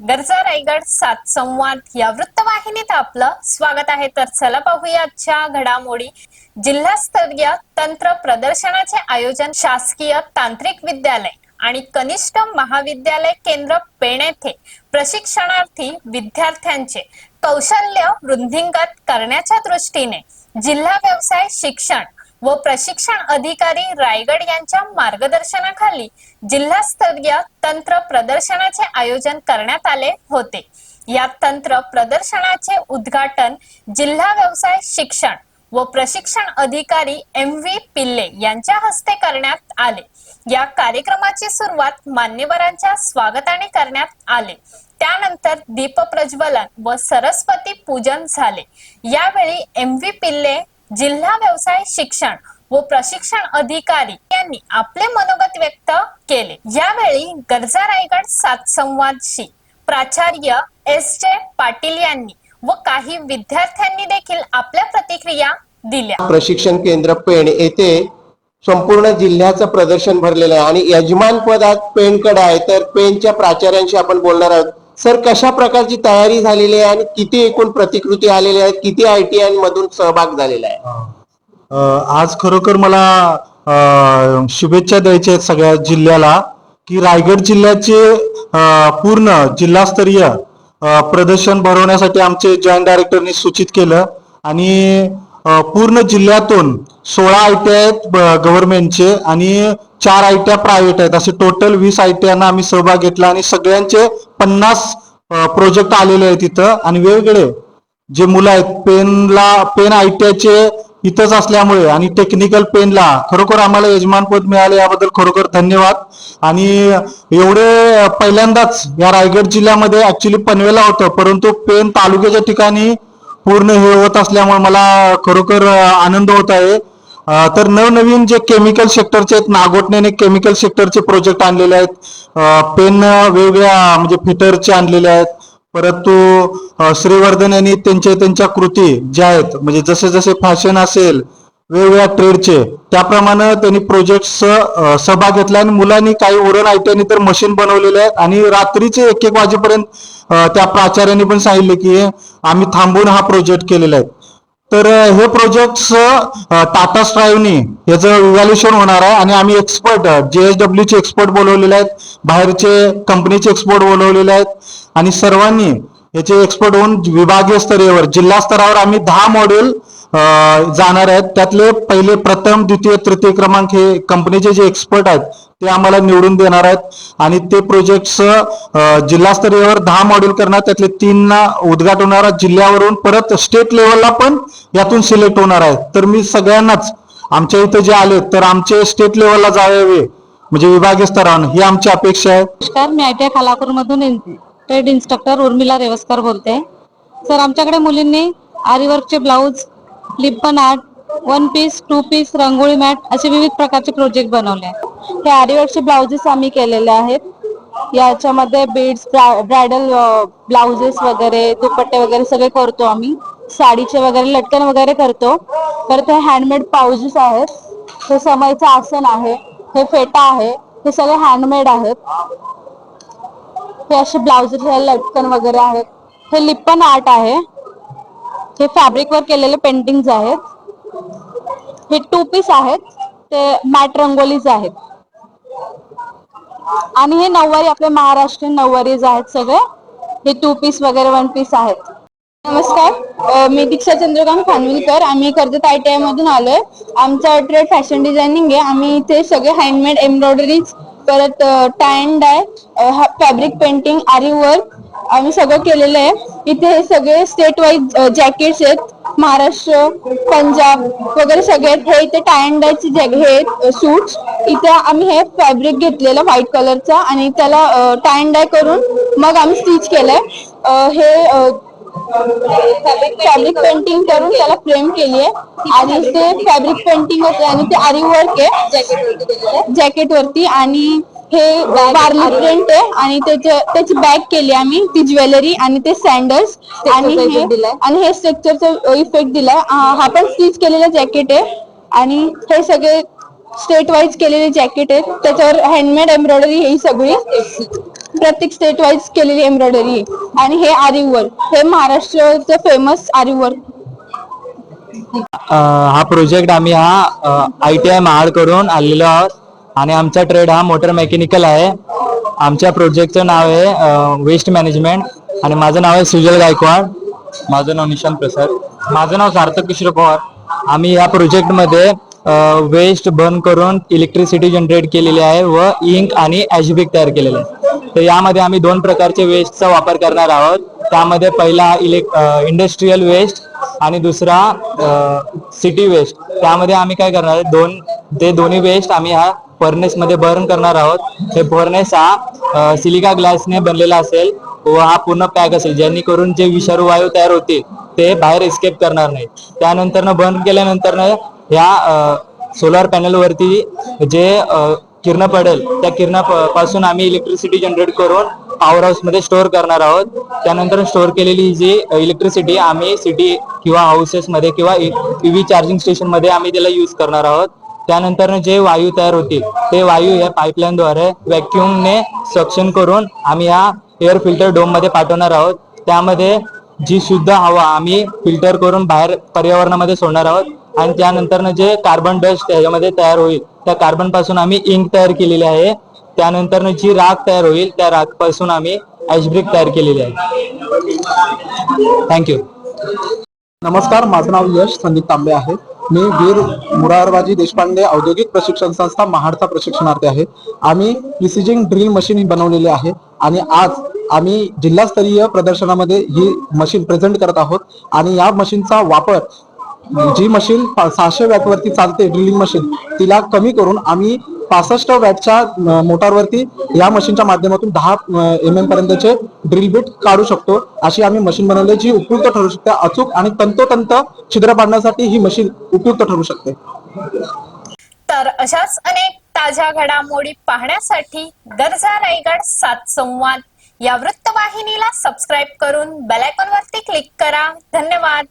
गरजा रायगड सात संवाद या वृत्तवाहिनीत आपलं स्वागत आहे. तर चला पाहूया आजच्या घडामोडी. जिल्हास्तरीय तंत्र प्रदर्शनाचे आयोजन शासकीय तांत्रिक विद्यालय आणि कनिष्ठ महाविद्यालय केंद्र पेण येथे प्रशिक्षणार्थी विद्यार्थ्यांचे कौशल्य वृद्धिंगत करण्याच्या दृष्टीने जिल्हा व्यवसाय शिक्षण व प्रशिक्षण अधिकारी रायगड यांच्या मार्गदर्शनाखाली जिल्हास्तरीय तंत्र प्रदर्शनाचे आयोजन करण्यात आले होते. या तंत्र प्रदर्शनाचे उद्घाटन जिल्हा व्यवसाय शिक्षण व प्रशिक्षण अधिकारी एम व्ही पिल्ले यांच्या हस्ते करण्यात आले. या कार्यक्रमाची सुरुवात मान्यवरांच्या स्वागताने करण्यात आले. त्यानंतर दीप प्रज्वलन व सरस्वती पूजन झाले. यावेळी एम व्ही पिल्ले जिल्हा व्यवसाय शिक्षण व प्रशिक्षण अधिकारी यांनी आपले मनोगत व्यक्त केले. यावेळी गरजा रायगड सात संवादशी प्राचार्य एस जे पाटील यांनी व काही विद्यार्थ्यांनी देखील आपल्या प्रतिक्रिया दिल्या. प्रशिक्षण केंद्र पेण येथे संपूर्ण जिल्ह्याचं प्रदर्शन भरलेलं आहे आणि यजमान पदात पेणकडे आहे. तर पेणच्या प्राचार्यांशी आपण बोलणार आहोत. सर कशा प्रकारची तयारी झालेली आहे आणि किती एकूण प्रतिकृती आलेल्या आहेत? किती आय टी आय मधून सहभाग झालेला आहे? आज खरोखर मला शुभेच्छा द्यायच्या आहेत सगळ्या जिल्ह्याला की रायगड जिल्ह्याचे पूर्ण जिल्हास्तरीय प्रदर्शन भरवण्यासाठी आमचे जॉईंट डायरेक्टरनी सूचित केलं. आणि पूर्ण जिल्ह्यातून सोळा आय टी आहेत गव्हर्नमेंटचे आणि चार आय टी प्रायव्हेट आहेत. असे टोटल वीस आय टी आम्ही सहभाग घेतला आणि सगळ्यांचे पन्नास प्रोजेक्ट आलेले आहेत तिथं आणि वेगवेगळे जे मुलं आहेत पेनला पेन आय टी आयचे इथंच असल्यामुळे आणि टेक्निकल पेनला खरोखर आम्हाला यजमानपद मिळाले याबद्दल खरोखर धन्यवाद. आणि एवढे पहिल्यांदाच या रायगड जिल्ह्यामध्ये ऍक्च्युली पनवेला होतं. परंतु पेन तालुक्याच्या ठिकाणी पूर्ण हे होत असल्यामुळे मला खरोखर आनंद होत आहे. तर नवनवीन जे केमिकल सेक्टरचे आहेत नागोटण्याने केमिकल सेक्टरचे प्रोजेक्ट आणलेले आहेत. पेन वेगवेगळ्या म्हणजे फिटरचे आणलेले आहेत. परंतु श्रीवर्धन यांनी त्यांच्या त्यांच्या कृती ज्या आहेत म्हणजे जसे जसे फॅशन असेल वेगवेगळ्या ट्रेडचे त्याप्रमाणे त्यांनी प्रोजेक्ट सहभाग घेतला आणि मुलांनी काही उरण आयट्यानी तर मशीन बनवलेले आहेत. आणि रात्रीचे एक एक वाजेपर्यंत त्या प्राचार्यांनी पण सांगितले की आम्ही थांबून हा प्रोजेक्ट केलेला आहे. तर हे प्रोजेक्ट टाटा स्ट्राईव्हनी याचं इव्हॅल्युएशन होणार आहे. आणि आम्ही एक्सपर्ट जेएसडब्ल्यू चे एक्सपर्ट बोलवलेले आहेत. बाहेरचे कंपनीचे एक्सपर्ट बोलवलेले आहेत. आणि सर्वांनी याचे एक्सपर्ट होऊन विभागीय स्तरावर जिल्हा स्तरावर आम्ही दहा मॉड्यूल जाणार आहेत. त्यातले पहिले प्रथम द्वितीय तृतीय क्रमांक हे कंपनीचे जे एक्सपर्ट आहेत ते आम्हाला निवडून देणार आहेत. आणि ते प्रोजेक्ट्स जिल्हास्तरीयवर दहा मॉड्यूल करणार. त्यातले तीनना उद्घाट उद्घाटन होणार जिल्ह्यावरून. परत स्टेट लेवलला पण यातून सिलेक्ट होणार आहेत. तर मी सगळ्यांनाच आमच्या इथे जे आले तर आमचे स्टेट लेवलला जावे म्हणजे विभागीय स्तरावर. ही आमची अपेक्षा आहे. नमस्कार मी आय टी आय खालापूर मधून ट्रेड इन्स्ट्रक्टर उर्मिला रेवस्कर बोलते. सर आमच्याकडे मुलींनी आरीवर्कचे blouse lippan art one piece two piece rangoli mat असे विविध प्रकारचे प्रोजेक्ट बनवले आहेत. हे आरीवर्कचे ब्लाउजेस आम्ही केलेले आहेत. याच्यामध्ये बीड्स ब्रायडल ब्लाउजेस वगैरे दुपट्टे वगैरे सगळे करतो आम्ही. साडीचे वगैरे लटकन वगैरे करतो. परत हे हँडमेड पाऊजेस आहेत. हे समयचं आसन आहे. हे फेटा आहे. हे सगळे हँडमेड आहेत. हे असे ब्लाउजेस लटकन वगैरे आहेत. हे लिप्पन आर्ट आहे. हे फॅब्रिक वर केलेले पेंटिंग्स आहेत. हे टू पीस आहेत. ते मॅट रंगोलीज आहेत. आणि हे नऊवारी आपले महाराष्ट्रीयन नऊवारीज आहेत सगळे. हे टू पीस वगैरे वन पीस आहेत. नमस्कार. मी दीक्षा चंद्रकांत खानविलकर. आम्ही कर्जत आय टी आय मधून आलोय. आमचा ट्रेड फॅशन डिझायनिंग आहे. आम्ही इथे सगळे हँडमेड एम्ब्रॉयडरीज परत tie and dye fabric painting आरी वर्क आम्ही सगळं केलेलं आहे. इथे हे सगळे स्टेट वाईज जॅकेट्स आहेत. महाराष्ट्र पंजाब वगैरे सगळे आहेत. हे इथे टाय अँड डायचे हे सूट्स इथे आम्ही हे फॅब्रिक घेतलेलं व्हाईट कलरचा आणि त्याला टाय अँड डाय करून मग आम्ही स्टिच केलंय. हे फॅब्रिक पेंटिंग करून त्याला फ्रेम केली आहे. आणि ते फॅब्रिक पेंटिंग होते आणि ते आरी वर्क आहे. जॅकेट वरती आणि हे वारली प्रिंट आहे आणि त्याच्या त्याची बॅग केली आम्ही ती ज्वेलरी आणि ते सँडल्स आणि हे आणि हे स्ट्रक्चरचा इफेक्ट दिलाय. हा पण स्टिच केलेला जॅकेट आहे आणि हे सगळे स्टेट वाईज केलेले जॅकेट आहेत. त्याच्यावर हँडमेड एम्ब्रॉयडरी ही सगळी. प्रत्येक स्टेट वाईज केलेली एम्ब्रॉयडरी आणि हे आरी वर्क हे महाराष्ट्राचं फेमस आरी वर्क हा प्रोजेक्ट आम्ही हा आय टी आय महाड करून आलेलो आहोत. आणि आमचा ट्रेड हा मोटर मेकॅनिकल आहे. आमच्या प्रोजेक्टचं नाव आहे वेस्ट मॅनेजमेंट आणि माझं नाव आहे सुजल गायकवाड. माझं नाव निशांत प्रसाद. माझं नाव सार्थक किशोर पवार. आम्ही या प्रोजेक्टमध्ये वेस्ट बर्न करून इलेक्ट्रिसिटी जनरेट केलेली आहे व इंक आणि ॲशबिक तयार केलेलं आहे. तर यामध्ये आम्ही दोन प्रकारचे वेस्टचा वापर करणार आहोत. त्यामध्ये पहिला इलेक् इंडस्ट्रीयल वेस्ट आणि दुसरा सिटी वेस्ट त्यामध्ये आम्ही काय करणार आहे दोन ते दोन्ही वेस्ट आम्ही हा फर्नेस मध्ये बर्न करणार आहोत. हे फर्नेस हा सिलिका ग्लासने बनलेला असेल. व हा पूर्ण पॅक असेल. जेणेकरून जे विषारू वायू तयार होतील ते बाहेर एस्केप करणार नाही त्यानंतर बर्न केल्यानंतर ह्या सोलार पॅनल वरती जे किरण पडेल त्या किरणा पासून आम्ही इलेक्ट्रिसिटी जनरेट करून पॉवर हाऊसमध्ये स्टोअर करणार आहोत. त्यानंतर स्टोअर केलेली जी इलेक्ट्रिसिटी आम्ही सिटी किंवा हाऊसेस मध्ये किंवा ईव्ही चार्जिंग स्टेशनमध्ये आम्ही त्याला युज करणार आहोत. त्यानंतर जे वायू तयार होतील ते वायू या पाईपलाईन द्वारे व्हॅक्युमने सक्शन करून आम्ही या एअर फिल्टर डोममध्ये पाठवणार आहोत. त्यामध्ये जी शुद्ध हवा आम्ही फिल्टर करून बाहेर पर्यावरणामध्ये सोडणार आहोत. आणि त्यानंतर जे कार्बन डस्ट त्याच्यामध्ये तयार होईल त्या कार्बनपासून आम्ही इंक तयार केलेली आहे. त्यानंतर जी राख तयार होईल त्या राखपासून आम्ही ॲशब्रिक तयार केलेली आहे. थँक्यू नमस्कार माझं नाव यश संदीप तांबे आहे. मी वीर मुरारबाजी देशपांडे औद्योगिक प्रशिक्षण संस्था महाडचा प्रशिक्षणार्थी आहे. आम्ही प्रिसिजिंग ड्रिल मशीन ही बनवलेली आहे आणि आज आम्ही जिल्हास्तरीय प्रदर्शनामध्ये ही मशीन प्रेझेंट करत आहोत आणि या मशीनचा वापर जी मशीन सहाशे वॅट वरती चालते ड्रिलिंग मशीन तिला कमी करून आम्ही पासष्ट वॅटच्या मोटारवरती या मशीनच्या माध्यमातून दहा एम एम पर्यंतचे ड्रिल बीट काढू शकतो. अशी आम्ही मशीन बनवली जी उपयुक्त ठरू शकते. अचूक आणि तंतोतंत छिद्र पाडण्यासाठी ही मशीन उपयुक्त ठरू शकते. तर अशाच अनेक ताज्या घडामोडी पाहण्यासाठी गरजा रायगड सात संवाद या वृत्तवाहिनीला सबस्क्राईब करून बेलायकॉन वरती क्लिक करा. धन्यवाद.